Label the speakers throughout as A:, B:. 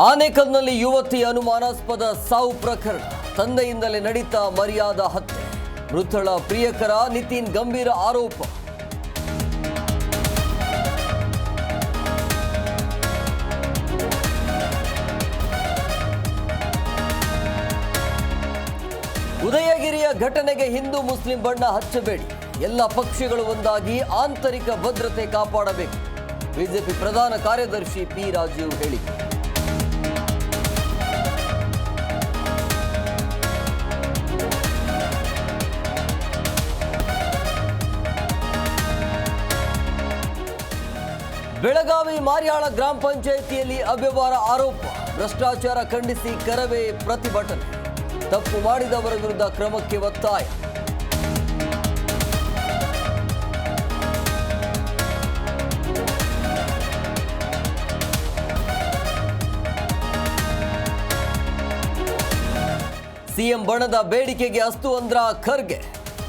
A: ಆನೇಕಲ್ನಲ್ಲಿ ಯುವತಿ ಅನುಮಾನಾಸ್ಪದ ಸಾವು ಪ್ರಕರಣ. ತಂದೆಯಿಂದಲೇ ನಡೀತಾ ಮರ್ಯಾದ ಹತ್ಯೆ. ಮೃತಳ ಪ್ರಿಯಕರ ನಿತಿನ್ ಗಂಭೀರ ಆರೋಪ. ಉದಯಗಿರಿಯ ಘಟನೆಗೆ ಹಿಂದೂ ಮುಸ್ಲಿಂ ಬಣ್ಣ ಹಚ್ಚಬೇಡಿ. ಎಲ್ಲ ಪಕ್ಷಗಳು ಒಂದಾಗಿ ಆಂತರಿಕ ಭದ್ರತೆ ಕಾಪಾಡಬೇಕು. ಬಿಜೆಪಿ ಪ್ರಧಾನ ಕಾರ್ಯದರ್ಶಿ ಪಿ ರಾಜೀವ್ ಹೇಳಿಕೆ. ಬೆಳಗಾವಿ ಮಾರ್ಯಾಳ ಗ್ರಾಮ ಪಂಚಾಯಿತಿಯಲ್ಲಿ ಅವ್ಯವಹಾರ ಆರೋಪ. ಭ್ರಷ್ಟಾಚಾರ ಖಂಡಿಸಿ ಕರವೇ ಪ್ರತಿಭಟನೆ. ತಪ್ಪು ಮಾಡಿದವರ ವಿರುದ್ಧ ಕ್ರಮಕ್ಕೆ ಒತ್ತಾಯ. ಸಿಎಂ ಬಣದ ಬೇಡಿಕೆಗೆ ಅಸ್ತು ಅಂದ್ರ ಖರ್ಗೆ.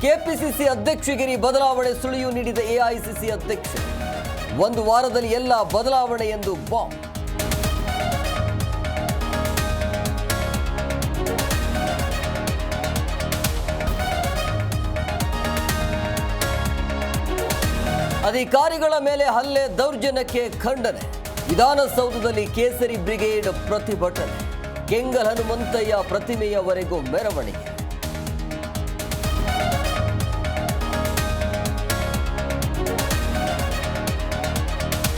A: ಕೆಪಿಸಿಸಿ ಅಧ್ಯಕ್ಷಗಿರಿ ಬದಲಾವಣೆ ಸುಳಿವು ನೀಡಿದ ಎಐಸಿಸಿ ಅಧ್ಯಕ್ಷ. ಒಂದು ವಾರದಲ್ಲಿ ಎಲ್ಲ ಬದಲಾವಣೆ ಎಂದು ಬಾಂಬ್. ಅಧಿಕಾರಿಗಳ ಮೇಲೆ ಹಲ್ಲೆ ದೌರ್ಜನ್ಯಕ್ಕೆ ಖಂಡನೆ. ವಿಧಾನಸೌಧದಲ್ಲಿ ಕೇಸರಿ ಬ್ರಿಗೇಡ್ ಪ್ರತಿಭಟನೆ. ಕೆಂಗಲ್ ಹನುಮಂತಯ್ಯ ಪ್ರತಿಮೆಯವರೆಗೂ ಮೆರವಣಿಗೆ.